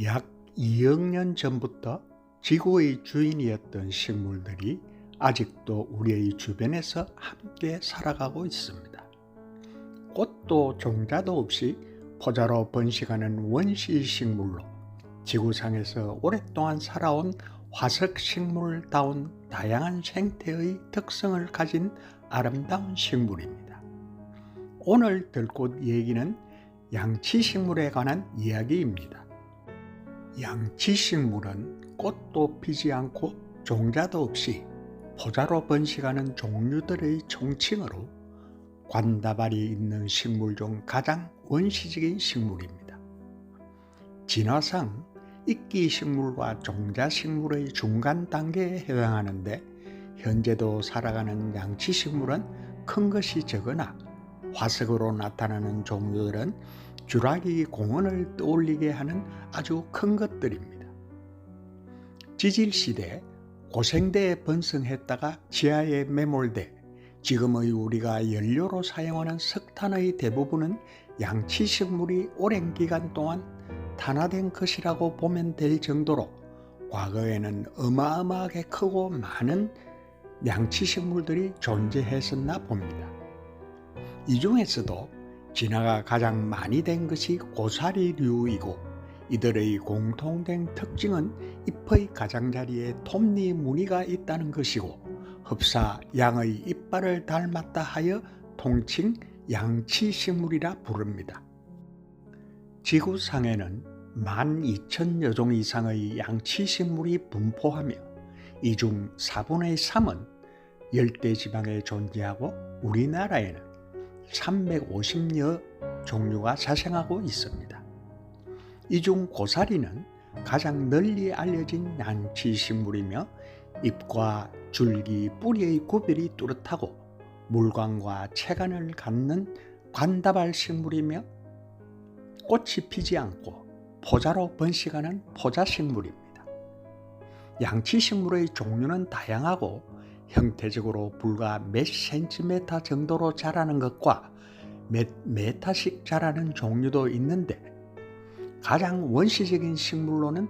약 2억 년 전부터 지구의 주인이었던 식물들이 아직도 우리의 주변에서 함께 살아가고 있습니다. 꽃도 종자도 없이 포자로 번식하는 원시 식물로 지구상에서 오랫동안 살아온 화석 식물다운 다양한 생태의 특성을 가진 아름다운 식물입니다. 오늘 들꽃 얘기는 양치 식물에 관한 이야기입니다. 양치식물은 꽃도 피지 않고 종자도 없이 포자로 번식하는 종류들의 총칭으로 관다발이 있는 식물 중 가장 원시적인 식물입니다. 진화상 이끼 식물과 종자 식물의 중간 단계에 해당하는데 현재도 살아가는 양치 식물은 큰 것이 적으나 화석으로 나타나는 종류들은 주라기 공원을 떠올리게 하는 아주 큰 것들입니다. 지질시대 고생대에 번성했다가 지하에 매몰돼 지금의 우리가 연료로 사용하는 석탄의 대부분은 양치식물이 오랜 기간 동안 탄화된 것이라고 보면 될 정도로 과거에는 어마어마하게 크고 많은 양치식물들이 존재했었나 봅니다. 이 중에서도 진화가 가장 많이 된 것이 고사리류이고 이들의 공통된 특징은 잎의 가장자리에 톱니 무늬가 있다는 것이고 흡사 양의 이빨을 닮았다 하여 통칭 양치식물이라 부릅니다. 지구상에는 12,000여 종 이상의 양치식물이 분포하며 이 중 4분의 3은 열대지방에 존재하고 우리나라에는 350여 종류가 자생하고 있습니다. 이 중 고사리는 가장 널리 알려진 양치식물이며 잎과 줄기, 뿌리의 구별이 뚜렷하고 물광과 체간을 갖는 관다발 식물이며 꽃이 피지 않고 포자로 번식하는 포자식물입니다. 양치식물의 종류는 다양하고 형태적으로 불과 몇 센티메타 정도로 자라는 것과 몇 메타씩 자라는 종류도 있는데 가장 원시적인 식물로는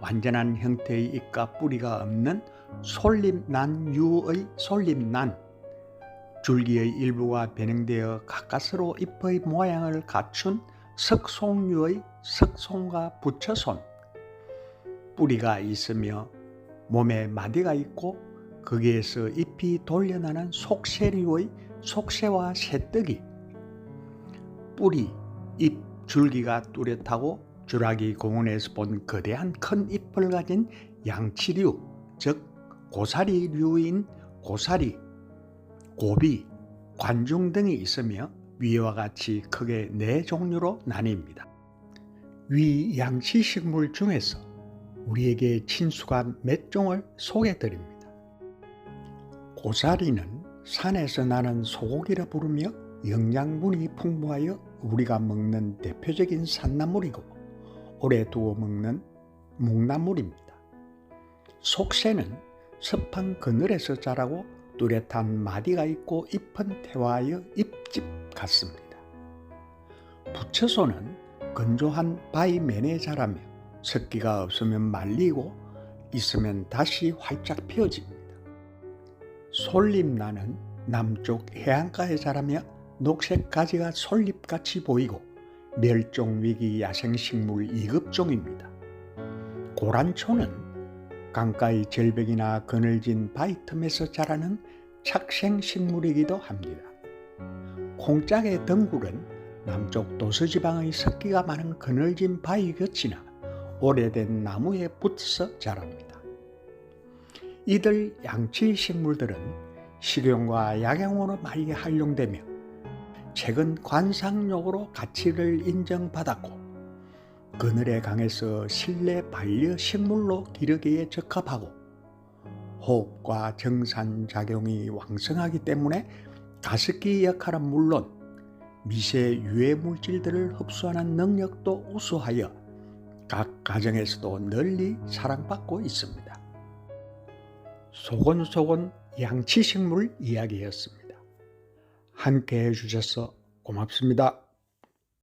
완전한 형태의 잎과 뿌리가 없는 솔잎난유의 솔잎난 줄기의 일부가 변형되어 가까스로 잎의 모양을 갖춘 석송류의 석송과 부처손 뿌리가 있으며 몸에 마디가 있고 거기에서 잎이 돌려나는 속세류의 속세와 새뜨기 뿌리, 잎, 줄기가 뚜렷하고 주라기 공원에서 본 거대한 큰 잎을 가진 양치류, 즉 고사리류인 고사리, 고비, 관중 등이 있으며 위와 같이 크게 네 종류로 나뉩니다. 위 양치 식물 중에서 우리에게 친숙한 몇 종을 소개드립니다. 고사리는 산에서 나는 소고기라 부르며 영양분이 풍부하여 우리가 먹는 대표적인 산나물이고 오래 두어 먹는 묵나물입니다. 속새는 습한 그늘에서 자라고 뚜렷한 마디가 있고 잎은 태화하여 잎집 같습니다. 부처소는 건조한 바위 면에 자라며 습기가 없으면 말리고 있으면 다시 활짝 피어집니다. 솔잎나는 남쪽 해안가에 자라며 녹색 가지가 솔잎같이 보이고 멸종위기 야생식물 2급종입니다. 고란초는 강가의 절벽이나 그늘진 바위 틈에서 자라는 착생식물이기도 합니다. 콩짝의 덩굴은 남쪽 도서지방의 습기가 많은 그늘진 바위 곁이나 오래된 나무에 붙어서 자랍니다. 이들 양치 식물들은 식용과 약용으로 많이 활용되며 최근 관상용으로 가치를 인정받았고 그늘에 강해서 실내 반려 식물로 기르기에 적합하고 호흡과 정산 작용이 왕성하기 때문에 가습기 역할은 물론 미세 유해 물질들을 흡수하는 능력도 우수하여 각 가정에서도 널리 사랑받고 있습니다. 소곤소곤 양치식물 이야기였습니다. 함께 해주셔서 고맙습니다.